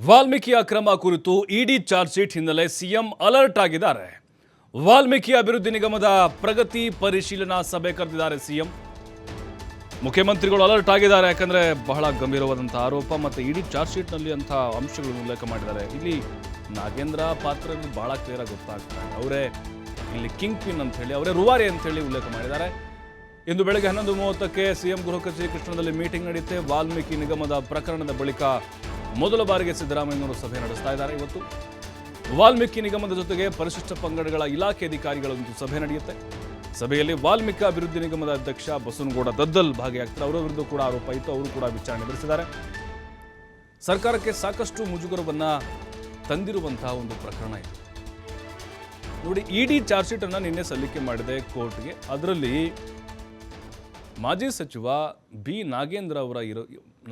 ವಾಲ್ಮೀಕಿ ಅಕ್ರಮ ಕುರಿತು ED charge sheet ಹಿನ್ನೆಲೆ ಸಿಎಂ ಅಲರ್ಟ್ ಆಗಿದ್ದಾರೆ. ವಾಲ್ಮೀಕಿ ಅಭಿವೃದ್ಧಿ ನಿಗಮದ ಪ್ರಗತಿ ಪರಿಶೀಲನಾ ಸಭೆ ಕರೆದಿದ್ದಾರೆ ಸಿಎಂ. ಮುಖ್ಯಮಂತ್ರಿಗಳು ಅಲರ್ಟ್ ಆಗಿದ್ದಾರೆ, ಯಾಕಂದ್ರೆ ಬಹಳ ಗಂಭೀರವಾದಂತಹ ಆರೋಪ ಮತ್ತೆ ಇಡಿ ಚಾರ್ಜ್ ಶೀಟ್ನಲ್ಲಿ ಅಂತ ಅಂಶಗಳನ್ನು ಉಲ್ಲೇಖ ಮಾಡಿದ್ದಾರೆ. ಇಲ್ಲಿ ನಾಗೇಂದ್ರ ಪಾತ್ರ ಬಹಳ ಕ್ಲಿಯರ್ ಆಗಿ ಗೊತ್ತಾಗ್ತಾರೆ ಅವರೇ ಇಲ್ಲಿ ಕಿಂಗ್ ಪಿನ್ ಅಂತ ಹೇಳಿ, ಅವರೇ ರುವಾರಿ ಅಂತ ಹೇಳಿ ಉಲ್ಲೇಖ ಮಾಡಿದ್ದಾರೆ. ಇಂದು ಬೆಳಗ್ಗೆ ಹನ್ನೊಂದು ಮೂವತ್ತಕ್ಕೆ ಸಿಎಂ ಗೃಹ ಕಚೇರಿ ಕೃಷ್ಣದಲ್ಲಿ ಮೀಟಿಂಗ್ ನಡೆಯುತ್ತೆ. ವಾಲ್ಮೀಕಿ ನಿಗಮದ ಪ್ರಕರಣದ ಬಳಿಕ ಮೊದಲ ಬಾರಿಗೆ ಸಿದ್ದರಾಮಯ್ಯನವರು ಸಭೆ ನಡೆಸ್ತಾ ಇದ್ದಾರೆ. ಇವತ್ತು ವಾಲ್ಮೀಕಿ ನಿಗಮದ ಜೊತೆಗೆ ಪರಿಶಿಷ್ಟ ಪಂಗಡಗಳ ಇಲಾಖೆ ಅಧಿಕಾರಿಗಳೊಂದು ಸಭೆ ನಡೆಯುತ್ತೆ. ಸಭೆಯಲ್ಲಿ ವಾಲ್ಮೀಕಿ ಅಭಿವೃದ್ಧಿ ನಿಗಮದ ಅಧ್ಯಕ್ಷ ಬಸವನಗೌಡ ದದ್ದಲ್ ಭಾಗಿಯಾಗ್ತಾರೆ. ಅವರ ವಿರುದ್ಧ ಕೂಡ ಆರೋಪ ಇತ್ತು. ಅವರು ಕೂಡ ವಿಚಾರಣೆ ನಡೆಸಿದ್ದಾರೆ ಸರ್ಕಾರಕ್ಕೆ ಸಾಕಷ್ಟು ಮುಜುಗರವನ್ನ ತಂದಿರುವಂತಹ ಒಂದು ಪ್ರಕರಣ ಇದು. ನೋಡಿ, ಇಡಿ ಚಾರ್ಜ್ ಶೀಟ್ ಅನ್ನ ನಿನ್ನೆ ಸಲ್ಲಿಕೆ ಮಾಡಿದೆ ಕೋರ್ಟ್ಗೆ. ಅದರಲ್ಲಿ ಮಾಜಿ ಸಚಿವ ಬಿ ನಾಗೇಂದ್ರ ಅವರ ಇರೋ,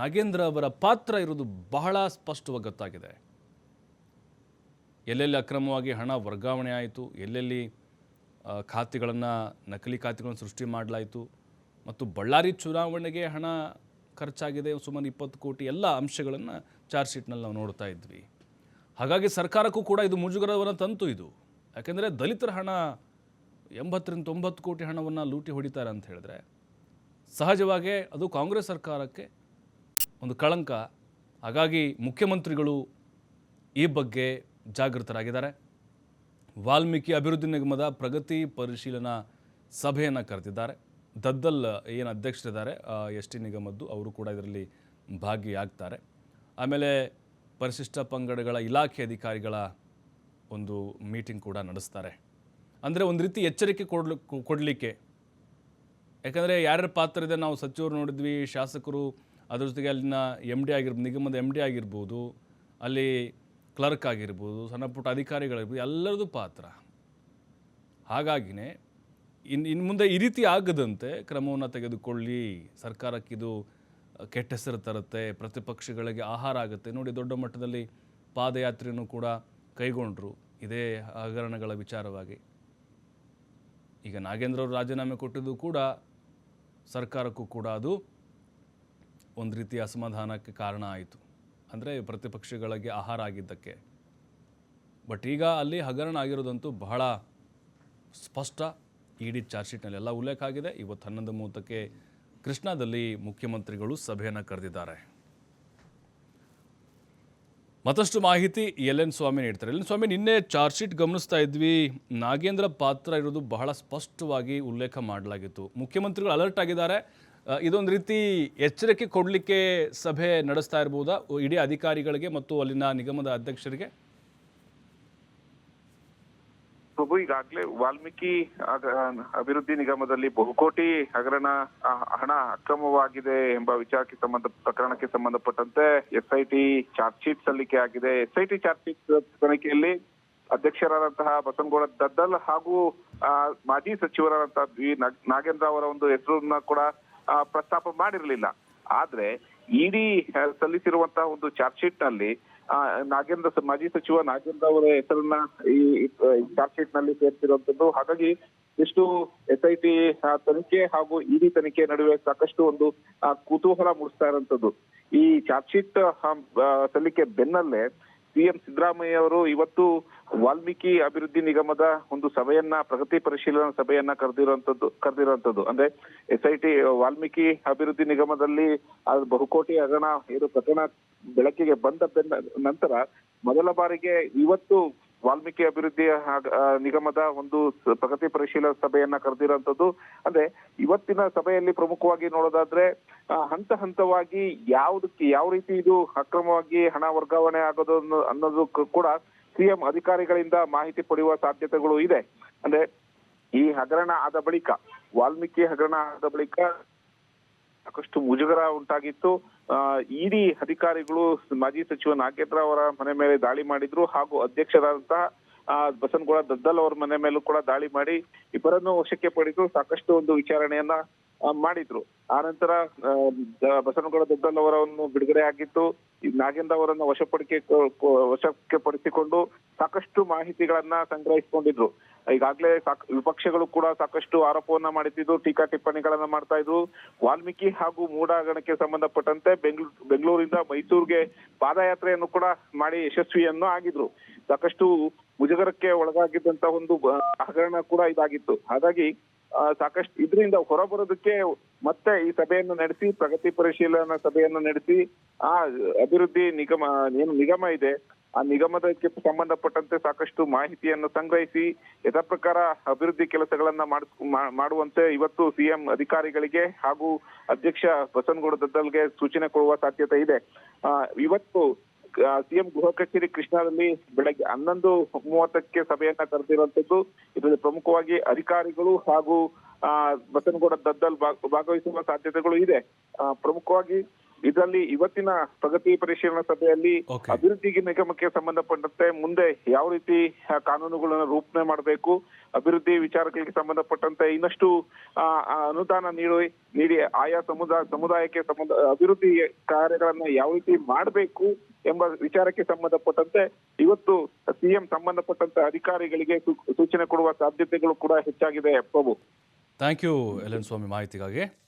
ನಾಗೇಂದ್ರ ಅವರ ಪಾತ್ರ ಇರೋದು ಬಹಳ ಸ್ಪಷ್ಟವಾಗಿ ಗೊತ್ತಾಗಿದೆ. ಎಲ್ಲೆಲ್ಲಿ ಅಕ್ರಮವಾಗಿ ಹಣ ವರ್ಗಾವಣೆ ಆಯಿತು, ಎಲ್ಲೆಲ್ಲಿ ಖಾತೆಗಳನ್ನು, ನಕಲಿ ಖಾತೆಗಳನ್ನು ಸೃಷ್ಟಿ ಮಾಡಲಾಯಿತು, ಮತ್ತು ಬಳ್ಳಾರಿ ಚುನಾವಣೆಗೆ ಹಣ ಖರ್ಚಾಗಿದೆ, ಸುಮಾರು ಇಪ್ಪತ್ತು ಕೋಟಿ ಎಲ್ಲ ಅಂಶಗಳನ್ನು ಚಾರ್ಜ್ ಶೀಟ್ನಲ್ಲಿ ನಾವು ನೋಡ್ತಾ ಇದ್ವಿ. ಹಾಗಾಗಿ ಸರ್ಕಾರಕ್ಕೂ ಕೂಡ ಇದು ಮುಜುಗರವನ್ನು ತಂತು ಇದು. ಯಾಕೆಂದರೆ ದಲಿತರ ಹಣ ಎಂಬತ್ತರಿಂದ ತೊಂಬತ್ತು ಕೋಟಿ ಹಣವನ್ನು ಲೂಟಿ ಹೊಡಿತಾರೆ ಅಂತ ಹೇಳಿದ್ರೆ ಸಹಜವಾಗಿ ಅದು ಕಾಂಗ್ರೆಸ್ ಸರ್ಕಾರಕ್ಕೆ ಒಂದು ಕಳಂಕ. ಹಾಗಾಗಿ ಮುಖ್ಯಮಂತ್ರಿಗಳು ಈ ಬಗ್ಗೆ ಜಾಗೃತರಾಗಿದ್ದಾರೆ. ವಾಲ್ಮೀಕಿ ಅಭಿವೃದ್ಧಿ ನಿಗಮದ ಪ್ರಗತಿ ಪರಿಶೀಲನಾ ಸಭೆಯನ್ನು ಕರೆದಿದ್ದಾರೆ. ದದ್ದಲ್ ಏನು ಅಧ್ಯಕ್ಷರಿದ್ದಾರೆ ಎಸ್ ಟಿ ನಿಗಮದ್ದು ಅವರು ಕೂಡ ಇದರಲ್ಲಿ ಭಾಗಿಯಾಗ್ತಾರೆ. ಆಮೇಲೆ ಪರಿಶಿಷ್ಟ ಪಂಗಡಗಳ ಇಲಾಖೆ ಅಧಿಕಾರಿಗಳ ಒಂದು ಮೀಟಿಂಗ್ ಕೂಡ ನಡೆಸ್ತಾರೆ. ಅಂದರೆ ಒಂದು ರೀತಿ ಎಚ್ಚರಿಕೆ ಕೊಡ್ಲಿಕ್ಕೆ ಕೊಡಲಿಕ್ಕೆ ಯಾಕಂದರೆ ಯಾರ್ಯಾರ ಪಾತ್ರ ಇದೆ ನಾವು ಸಚಿವರು ನೋಡಿದ್ವಿ, ಶಾಸಕರು, ಅದ್ರ ಜೊತೆಗೆ ಅಲ್ಲಿನ ಎಂ ಡಿ ಆಗಿರ್ಬೋದು ನಿಗಮದ ಎಂ ಡಿ ಆಗಿರ್ಬೋದು, ಅಲ್ಲಿ ಕ್ಲರ್ಕ್ ಆಗಿರ್ಬೋದು, ಸಣ್ಣ ಪುಟ್ಟ ಅಧಿಕಾರಿಗಳಿರ್ಬೋದು ಎಲ್ಲರದ್ದು ಪಾತ್ರ. ಹಾಗಾಗಿನೇ ಇನ್ನು ಇನ್ನು ಮುಂದೆ ಈ ರೀತಿ ಆಗದಂತೆ ಕ್ರಮವನ್ನು ತೆಗೆದುಕೊಳ್ಳಿ. ಸರ್ಕಾರಕ್ಕಿದು ಕೆಟ್ಟ ಹೆಸರು ತರುತ್ತೆ, ಪ್ರತಿಪಕ್ಷಗಳಿಗೆ ಆಹಾರ ಆಗುತ್ತೆ. ನೋಡಿ, ದೊಡ್ಡ ಮಟ್ಟದಲ್ಲಿ ಪಾದಯಾತ್ರೆಯನ್ನು ಕೂಡ ಕೈಗೊಂಡರು. ಇದೇ ಹಗರಣಗಳ ವಿಚಾರವಾಗಿ. ಈಗ ನಾಗೇಂದ್ರ ಅವರು ರಾಜೀನಾಮೆ ಕೊಟ್ಟಿದ್ದು ಕೂಡ ಸರ್ಕಾರಕ್ಕೂ ಕೂಡ ಅದು ಒಂದು ರೀತಿಯ ಅಸಮಾಧಾನಕ್ಕೆ ಕಾರಣ ಆಯಿತು. ಅಂದರೆ ಪ್ರತಿಪಕ್ಷಗಳಿಗೆ ಆಹಾರ ಆಗಿದ್ದಕ್ಕೆ. ಬಟ್ ಈಗ ಅಲ್ಲಿ ಹಗರಣ ಆಗಿರೋದಂತೂ ಬಹಳ ಸ್ಪಷ್ಟ ಇಡಿ ಚಾರ್ಜ್ ಶೀಟ್ನಲ್ಲಿ ಎಲ್ಲ ಉಲ್ಲೇಖ ಆಗಿದೆ. ಇವತ್ತು ಹನ್ನೊಂದು ಮೂವತ್ತಕ್ಕೆ ಕೃಷ್ಣಾದಲ್ಲಿ ಮುಖ್ಯಮಂತ್ರಿಗಳು ಸಭೆಯನ್ನು ಕರೆದಿದ್ದಾರೆ. ಮತ್ತಷ್ಟು ಮಾಹಿತಿ ಎಲ್ ಎನ್ ಸ್ವಾಮಿ ನೀಡ್ತಾರೆ. ಎಲ್ ಎನ್ ಸ್ವಾಮಿ, ನಿನ್ನೆ ಚಾರ್ಜ್ ಶೀಟ್ ಗಮನಿಸ್ತಾ ಇದ್ವಿ. ನಾಗೇಂದ್ರ ಪಾತ್ರ ಇರೋದು ಬಹಳ ಸ್ಪಷ್ಟವಾಗಿ ಉಲ್ಲೇಖ ಮಾಡಲಾಗಿತ್ತು. ಮುಖ್ಯಮಂತ್ರಿಗಳು ಅಲರ್ಟ್ ಆಗಿದ್ದಾರೆ. ಇದೊಂದು ರೀತಿ ಎಚ್ಚರಿಕೆ ಕೊಡಲಿಕ್ಕೆ ಸಭೆ ನಡೆಸ್ತಾ ಇರ್ಬೋದಾ? ಇಡೀ ಅಧಿಕಾರಿಗಳಿಗೆ ಮತ್ತು ಅಲ್ಲಿನ ನಿಗಮದ ಅಧ್ಯಕ್ಷರಿಗೆ? ಪ್ರಭು ಈಗಾಗಲೇ ವಾಲ್ಮೀಕಿ ಅಭಿವೃದ್ಧಿ ನಿಗಮದಲ್ಲಿ ಬಹುಕೋಟಿ ಹಗರಣ ಹಣ ಅಕ್ರಮವಾಗಿದೆ ಎಂಬ ವಿಚಾರಕ್ಕೆ ಸಂಬಂಧ ಪ್ರಕರಣಕ್ಕೆ ಸಂಬಂಧಪಟ್ಟಂತೆ ಎಸ್ಐಟಿ ಚಾರ್ಜ್ ಶೀಟ್ ಸಲ್ಲಿಕೆ ಆಗಿದೆ. ಎಸ್ಐಟಿ ಚಾರ್ಜ್ ಶೀಟ್ ತನಿಖೆಯಲ್ಲಿ ಅಧ್ಯಕ್ಷರಾದಂತಹ ಬಸನಗೌಡ ದದ್ದಲ್ ಹಾಗೂ ಮಾಜಿ ಸಚಿವರಾದಂತಹ ಬಿ ನಾಗೇಂದ್ರ ಅವರ ಒಂದು ಹೆಸರನ್ನ ಕೂಡ ಪ್ರಸ್ತಾಪ ಮಾಡಿರಲಿಲ್ಲ. ಆದ್ರೆ ಇಡಿ ಸಲ್ಲಿಸಿರುವಂತಹ ಒಂದು ಚಾರ್ಜ್ ಶೀಟ್ನಲ್ಲಿ ನಾಗೇಂದ್ರ ಮಾಜಿ ಸಚಿವ ನಾಗೇಂದ್ರ ಅವರ ಹೆಸರನ್ನ ಈ ಚಾರ್ಜ್ ಶೀಟ್ನಲ್ಲಿ ಸೇರಿಸಿರುವಂತದ್ದು ಹಾಗಾಗಿ ಇಷ್ಟು ಎಸ್ಐಟಿ ತನಿಖೆ ಹಾಗೂ ಇಡಿ ತನಿಖೆ ನಡುವೆ ಸಾಕಷ್ಟು ಒಂದು ಕುತೂಹಲ ಮೂಡಿಸ್ತಾ ಇರುವಂತದ್ದು ಈ ಚಾರ್ಜ್ ಶೀಟ್ ಸಲ್ಲಿಕೆ ಬೆನ್ನಲ್ಲೇ ಸಿಎಂ ಸಿದ್ದರಾಮಯ್ಯ ಅವರು ಇವತ್ತು ವಾಲ್ಮೀಕಿ ಅಭಿವೃದ್ಧಿ ನಿಗಮದ ಒಂದು ಸಭೆಯನ್ನ, ಪ್ರಗತಿ ಪರಿಶೀಲನಾ ಸಭೆಯನ್ನ ಕರೆದಿರುವಂತದ್ದು ಕರೆದಿರುವಂತದ್ದು. ಅಂದ್ರೆ ಎಸ್ ಐ ಟಿ ವಾಲ್ಮೀಕಿ ಅಭಿವೃದ್ಧಿ ನಿಗಮದಲ್ಲಿ ಬಹುಕೋಟಿ ಹಗರಣ, ಇದು ಪ್ರಕರಣ ಬೆಳಕಿಗೆ ಬಂದ ಬೆನ್ನ ನಂತರ ಮೊದಲ ಬಾರಿಗೆ ಇವತ್ತು ವಾಲ್ಮೀಕಿ ಅಭಿವೃದ್ಧಿ ನಿಗಮದ ಒಂದು ಪ್ರಗತಿ ಪರಿಶೀಲನಾ ಸಭೆಯನ್ನ ಕರೆದಿರುವಂತದ್ದು ಅಂದ್ರೆ ಇವತ್ತಿನ ಸಭೆಯಲ್ಲಿ ಪ್ರಮುಖವಾಗಿ ನೋಡೋದಾದ್ರೆ ಹಂತ ಹಂತವಾಗಿ ಯಾವುದಕ್ಕೆ ಯಾವ ರೀತಿ ಇದು ಅಕ್ರಮವಾಗಿ ಹಣ ವರ್ಗಾವಣೆ ಆಗೋದು ಅನ್ನೋ- ಅನ್ನೋದು ಕೂಡ ಸಿಎಂ ಅಧಿಕಾರಿಗಳಿಂದ ಮಾಹಿತಿ ಪಡೆಯುವ ಸಾಧ್ಯತೆಗಳು ಇದೆ. ಅಂದ್ರೆ ಈ ಹಗರಣ ಆದ ಬಳಿಕ, ವಾಲ್ಮೀಕಿ ಹಗರಣ ಆದ ಬಳಿಕ ಸಾಕಷ್ಟು ಮುಜುಗರ ಉಂಟಾಗಿತ್ತು. ಇಡಿ ಅಧಿಕಾರಿಗಳು ಮಾಜಿ ಸಚಿವ ನಾಗೇಂದ್ರ ಅವರ ಮನೆ ಮೇಲೆ ದಾಳಿ ಮಾಡಿದ್ರು ಹಾಗೂ ಅಧ್ಯಕ್ಷರಾದಂತಹ ಬಸನಗೌಡ ದದ್ದಲ್ ಅವರ ಮನೆ ಮೇಲೂ ಕೂಡ ದಾಳಿ ಮಾಡಿ ಇಬ್ಬರನ್ನು ವಶಕ್ಕೆ ಪಡೆದು ಸಾಕಷ್ಟು ಒಂದು ವಿಚಾರಣೆಯನ್ನ ಮಾಡಿದ್ರು. ಆ ನಂತರ ಆ, ದ- ಬಸನಗೌಡ ದದ್ದಲ್ ಅವರನ್ನು ಬಿಡುಗಡೆ ಆಗಿತ್ತು ನಾಗೇಂದ್ರ ಅವರನ್ನ ವಶಪಡಿಕೆ ವಶಕ್ಕೆ ಪಡಿಸಿಕೊಂಡು ಸಾಕಷ್ಟು ಮಾಹಿತಿಗಳನ್ನ ಸಂಗ್ರಹಿಸಿಕೊಂಡಿದ್ರು. ಈಗಾಗಲೇ ವಿಪಕ್ಷಗಳು ಕೂಡ ಸಾಕಷ್ಟು ಆರೋಪವನ್ನ ಮಾಡುತ್ತಿದ್ದು ಟೀಕಾ ಟಿಪ್ಪಣಿಗಳನ್ನ ಮಾಡ್ತಾ ಇದ್ರು ವಾಲ್ಮೀಕಿ ಹಾಗೂ ಮೂಡಾಗಣಕ್ಕೆ ಸಂಬಂಧಪಟ್ಟಂತೆ ಬೆಂಗಳೂರು ಬೆಂಗಳೂರಿಂದ ಮೈಸೂರಿಗೆ ಪಾದಯಾತ್ರೆಯನ್ನು ಕೂಡ ಮಾಡಿ ಯಶಸ್ವಿಯನ್ನು ಆಗಿದ್ರು. ಸಾಕಷ್ಟು ಮುಜುಗರಕ್ಕೆ ಒಳಗಾಗಿದ್ದಂತ ಒಂದು ಹಗರಣ ಕೂಡ ಇದಾಗಿತ್ತು. ಹಾಗಾಗಿ ಸಾಕಷ್ಟು ಇದರಿಂದ ಹೊರಬರೋದಕ್ಕೆ ಮತ್ತೆ ಈ ಸಭೆಯನ್ನು ನಡೆಸಿ, ಪ್ರಗತಿ ಪರಿಶೀಲನಾ ಸಭೆಯನ್ನು ನಡೆಸಿ, ಆ ಅಭಿವೃದ್ಧಿ ನಿಗಮ, ಏನು ನಿಗಮ ಇದೆ, ಆ ನಿಗಮದಕ್ಕೆ ಸಂಬಂಧಪಟ್ಟಂತೆ ಸಾಕಷ್ಟು ಮಾಹಿತಿಯನ್ನು ಸಂಗ್ರಹಿಸಿ, ಯಥಾ ಪ್ರಕಾರ ಅಭಿವೃದ್ಧಿ ಕೆಲಸಗಳನ್ನ ಮಾಡುವಂತೆ ಇವತ್ತು ಸಿಎಂ ಅಧಿಕಾರಿಗಳಿಗೆ ಹಾಗೂ ಅಧ್ಯಕ್ಷ ಬಸನಗೌಡ ದದ್ದಲ್ಗೆ ಸೂಚನೆ ಕೊಡುವ ಸಾಧ್ಯತೆ ಇದೆ. ಇವತ್ತು ಸಿಎಂ ಗೃಹ ಕಚೇರಿ ಕೃಷ್ಣಾದಲ್ಲಿ ಬೆಳಗ್ಗೆ ಹನ್ನೊಂದು ಮೂವತ್ತಕ್ಕೆ ಸಭೆಯನ್ನ ಕರೆದಿರುವಂತದ್ದು ಇದರಲ್ಲಿ ಪ್ರಮುಖವಾಗಿ ಅಧಿಕಾರಿಗಳು ಹಾಗೂ ಬಸನಗೌಡ ದದ್ದಲ್ ಭಾಗ- ಭಾಗವಹಿಸುವ ಸಾಧ್ಯತೆಗಳು ಇದೆ. ಪ್ರಮುಖವಾಗಿ ಇದರಲ್ಲಿ ಇವತ್ತಿನ ಪ್ರಗತಿ ಪರಿಶೀಲನಾ ಸಭೆಯಲ್ಲಿ. ಅಭಿವೃದ್ಧಿ ನಿಗಮಕ್ಕೆ ಸಂಬಂಧಪಟ್ಟಂತೆ ಮುಂದೆ ಯಾವ ರೀತಿ ಕಾನೂನುಗಳನ್ನು ರೂಪಣೆ ಮಾಡಬೇಕು ಅಭಿವೃದ್ಧಿ ವಿಚಾರಗಳಿಗೆ ಸಂಬಂಧಪಟ್ಟಂತೆ ಇನ್ನಷ್ಟು ಅನುದಾನ ನೀಡಿ ನೀಡಿ ಆಯಾ ಸಮುದಾಯ ಸಮುದಾಯಕ್ಕೆ ಸಂಬಂಧ ಅಭಿವೃದ್ಧಿ ಕಾರ್ಯಗಳನ್ನು ಯಾವ ರೀತಿ ಮಾಡಬೇಕು ಎಂಬ ವಿಚಾರಕ್ಕೆ ಸಂಬಂಧಪಟ್ಟಂತೆ ಇವತ್ತು ಸಿಎಂ ಸಂಬಂಧಪಟ್ಟಂತೆ ಅಧಿಕಾರಿಗಳಿಗೆ ಸೂಚನೆ ಕೊಡುವ ಸಾಧ್ಯತೆಗಳು ಕೂಡ ಹೆಚ್ಚಾಗಿದೆ. Prabhu. Thank you L N Swamy ಮಾಹಿತಿಗಾಗಿ.